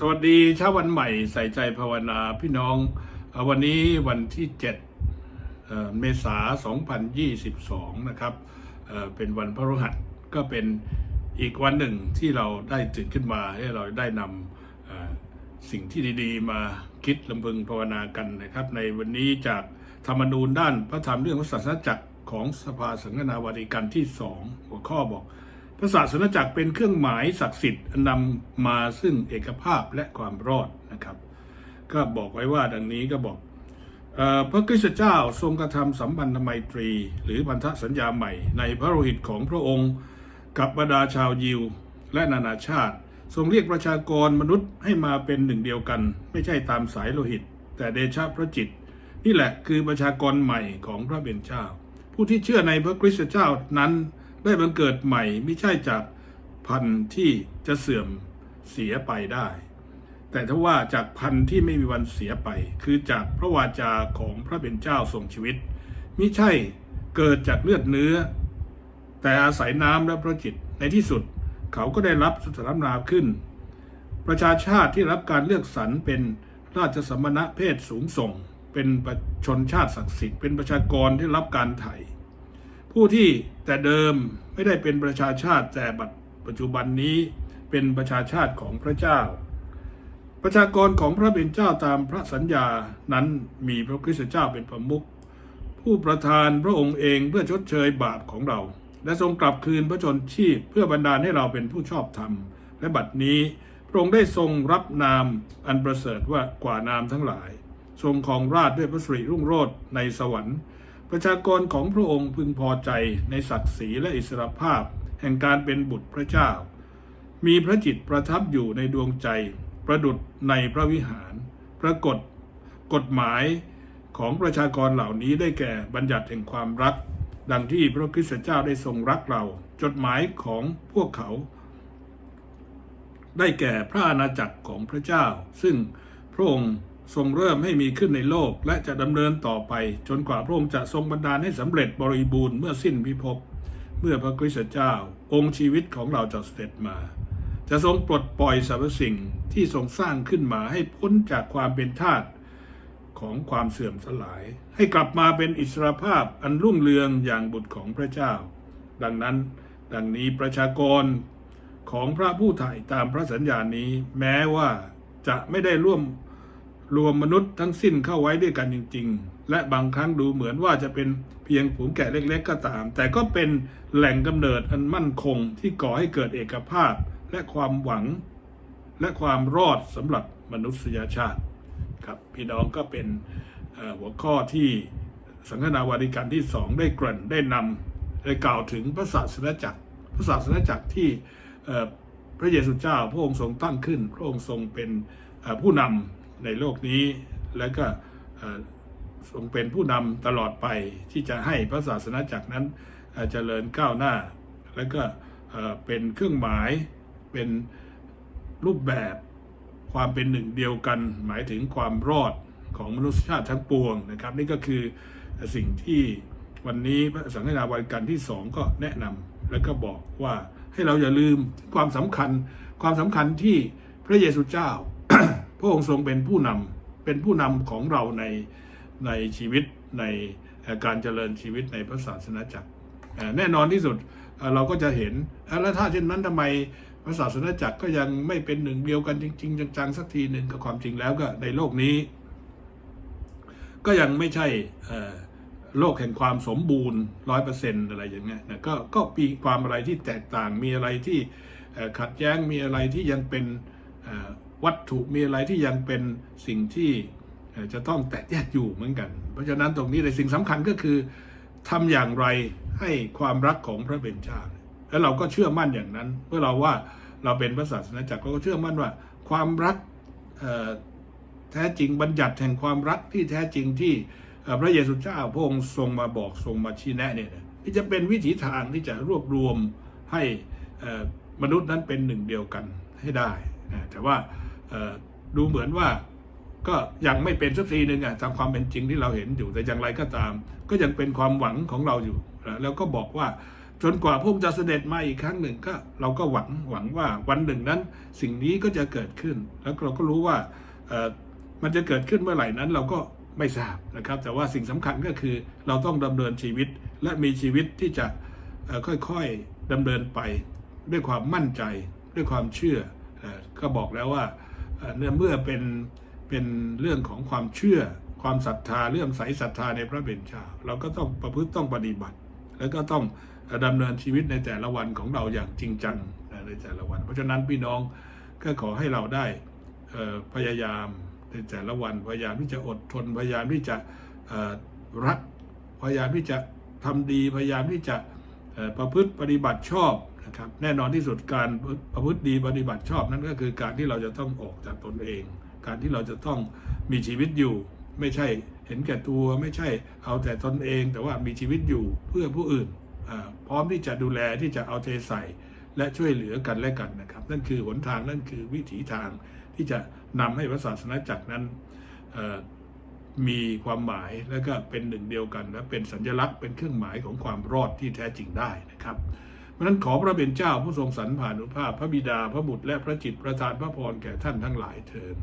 สวัสดีเช้าวันใหม่ใส่ใจภาวนาพี่น้อง วันนี้วันที่ 7เอ่อเมษา 2022 นะครับเอ่อเป็นวันพระฤหัสก็เป็นอีกวันหนึ่งที่เราได้ตื่นขึ้นมาให้เราได้นำสิ่งที่ดีๆ มาคิดลำพึงภาวนากันนะครับ ในวันนี้จากธรรมนูญด้านพระธรรมเรื่องพระศาสนจักรของสภาสังฆนาวาริกันที่สองหัวข้อบอก พระศาสนจักรเป็นเครื่องหมายศักดิ์สิทธิ์นำมาซึ่งเอกภาพและความรอดนะครับ ก็บอกไว้ว่าดังนี้ก็บอกพระคริสตเจ้าทรงกระทำสัมพันธไมตรี หรือพันธสัญญาใหม่ ในพระโลหิตของพระองค์ กับบรรดาชาวยิว และนานาชาติ ทรงเรียกประชากรมนุษย์ให้มาเป็นหนึ่งเดียวกัน ไม่ใช่ตามสายโลหิต แต่เดชะพระจิต นี่แหละคือประชากรใหม่ของพระเบญเจ้า ผู้ที่เชื่อในพระคริสตเจ้านั้น ได้บังเกิดใหม่ไม่ใช่จากพันธุ์ที่จะเสื่อมเสียไปได้ แต่ถ้าว่าจากพันธุ์ที่ไม่มีวันเสียไป คือจากพระวาจาของพระเป็นเจ้าทรงชีวิตมิใช่เกิดจากเลือดเนื้อ แต่อาศัยน้ำและพระจิตในที่สุดเขาก็ได้รับสถานาขึ้น ประชาชาติที่รับการเลือกสรรเป็นราชสมณะเพศสูงส่ง เป็นประชนชาติศักดิ์สิทธิ์เป็นประชากรที่รับการไถ่ ผู้ที่แต่เดิมไม่ได้เป็นประชาชาติแต่บัดปัจจุบันนี้เป็นประชาชาติของพระเจ้า ประชากรของพระเป็นเจ้าตามพระสัญญานั้นมีพระคริสตเจ้าเป็นประมุขผู้ประทานพระองค์เองเพื่อชดเชยบาปของเรา และทรงกลับคืนพระชนชีพเพื่อบันดาลให้เราเป็นผู้ชอบธรรม และบัดนี้พระองค์ได้ทรงรับนามอันประเสริฐว่ากว่านามทั้งหลาย ทรงครองราชด้วยพระสิริรุ่งโรจน์ในสวรรค์ ประชากรของพระองค์พึงพอใจในศักดิ์ศรีและอิสรภาพ แห่งการเป็นบุตรพระเจ้า มีพระจิตประทับอยู่ในดวงใจ ประดุดในพระวิหาร ปรากฏกฎหมายของประชากรเหล่านี้ได้แก่บัญญัติแห่งความรัก ดังที่พระคริสตเจ้าได้ทรงรักเรา จดหมายของพวกเขา ได้แก่พระอาณาจักรของพระเจ้า ซึ่งพระองค์ ทรงเริ่มให้มีขึ้นในโลกและจะดำเนินต่อไป จนกว่าพระองค์จะทรงบันดาลให้สำเร็จบริบูรณ์เมื่อสิ้นพิภพเมื่อพระคริสตเจ้า องค์ชีวิตของเราจะเสด็จมา จะทรงปลดปล่อยสรรพสิ่งที่ทรงสร้างขึ้นมาให้พ้นจากความเป็นทาสของความเสื่อมสลาย ให้กลับมาเป็นอิสรภาพอันรุ่งเรืองอย่างบุตรของพระเจ้า ดังนั้น ดังนี้ประชากรของพระผู้ถ่ายตามพระสัญญานี้ แม้ว่าจะไม่ได้ร่วม รวมมนุษย์ทั้งสิ้นเข้าไว้ด้วยกันจริง ๆ และบางครั้งดูเหมือนว่าจะเป็นเพียงฝูงแกะเล็ก ๆ ก็ตาม แต่ก็เป็นแหล่งกำเนิดอันมั่นคงที่ก่อให้เกิดเอกภาพและความหวัง และความรอดสำหรับมนุษยชาติครับพี่น้องก็เป็นหัวข้อที่สังฆนาวาริกันที่สองได้กริ่นได้นำได้กล่าวถึงพระศาสนจักรพระศาสนจักรที่พระเยซูเจ้าพระองค์ทรงตั้งขึ้น พระองค์ทรงเป็นผู้นำ ในโลกนี้ และก็ทรงเป็นผู้นำตลอดไปที่จะให้พระศาสนาจักรนั้นเอ่อเจริญก้าวหน้า และก็เป็นเครื่องหมายเป็นรูปแบบความเป็นหนึ่งเดียวกัน หมายถึงความรอดของมนุษยชาติทั้งปวงนะครับ นี่ก็คือสิ่งที่วันนี้พระสังฆนาวันกันที่สองก็แนะนำแล้วก็บอกว่าให้เราอย่าลืมความสำคัญความสำคัญที่พระเยซูเจ้า พระองค์ทรงเป็นผู้นำเป็นผู้นำของเราในในชีวิตในการเจริญชีวิตในพระศาสนาจักรแน่นอนที่สุดเราก็จะเห็นแล้วถ้าเช่นนั้นทำไมพระศาสนาจักรก็ยังไม่เป็นหนึ่งเดียวกันจริง ๆ จังๆสักทีหนึ่งกับความจริงแล้วก็ในโลกนี้ ก็ยังไม่ใช่โลกแห่งความสมบูรณ์ร้อยเปอร์เซ็นต์อะไรอย่างเงี้ยนะก็ก็มีความอะไรที่แตกต่างมีอะไรที่ขัดแย้งมีอะไรที่ยังเป็น วัตถุมีอะไรที่ยังเป็นสิ่งที่จะต้องแตกแยกอยู่เหมือนกัน เพราะฉะนั้นตรงนี้ในสิ่งสำคัญก็คือทำอย่างไรให้ความรักของพระเบญจาแล้วเราก็เชื่อมั่นอย่างนั้นเมื่อเราว่าเราเป็นพระศาสนาจักรเราก็เชื่อมั่นว่า ความรักแท้จริงบัญญัติแห่งความรักที่แท้จริงที่พระเยซูเจ้าพระองค์ทรงมาบอกทรงมาชี้แนะเนี่ยที่จะเป็นวิถีทางที่จะรวบรวมให้มนุษย์นั้นเป็นหนึ่งเดียวกันให้ได้ แต่ว่าดูเหมือนว่าก็ยังไม่เป็นสักทีหนึ่งอะตามความเป็นจริงที่เราเห็นอยู่แต่อย่างไรก็ตาม ก็ยังเป็นความหวังของเราอยู่ แล้วก็บอกว่าจนกว่าพระองค์จะเสด็จมาอีกครั้งหนึ่งก็เราก็หวังหวังว่าวันหนึ่งนั้น สิ่งนี้ก็จะเกิดขึ้น แล้วเราก็รู้ว่ามันจะเกิดขึ้นเมื่อไหร่นั้นเราก็ไม่ทราบนะครับ แต่ว่าสิ่งสำคัญก็คือเราต้องดำเนินชีวิตและมีชีวิตที่จะค่อยๆดำเนินไปด้วยความมั่นใจ ด้วยความเชื่อ ก็บอกแล้วว่าเนื่อเมื่อเป็นเป็นเรื่องของความเชื่อความศรัทธาเรื่องใสศรัทธาในพระเบญจาเราก็ต้องประพฤติต้องปฏิบัติ แล้วก็ต้องดำเนินชีวิตในแต่ละวันของเราอย่างจริงจังในแต่ละวัน เพราะฉะนั้นพี่น้องก็ขอให้เราได้พยายามในแต่ละวันพยายามที่จะอดทนพยายามที่จะรักพยายามที่จะทำดีพยายามที่จะประพฤติปฏิบัติชอบ นะครับแน่นอนที่สุดการประพฤติดีปฏิบัติชอบนั่นก็คือการที่เราจะต้องออกจากตนเอง การที่เราจะต้องมีชีวิตอยู่ ไม่ใช่เห็นแก่ตัวไม่ใช่เอาแต่ตนเอง แต่ว่ามีชีวิตอยู่เพื่อผู้อื่นพร้อมที่จะดูแลที่จะเอาใจใส่ และช่วยเหลือกันและกันนะครับ นั่นคือหนทางนั่นคือวิถีทางที่จะนำให้พระศาสนาจักรนั้นมีความหมายและก็เป็นหนึ่งเดียวกันและเป็นสัญลักษณ์เป็นเครื่องหมายของความรอดที่แท้จริงได้นะครับ เพราะนั้นขอพระเป็นเจ้าผู้ทรงสรรผ่านุภาพพระบิดาพระบุตรและพระจิตประทานพระพรแก่ท่านทั้งหลายเถิด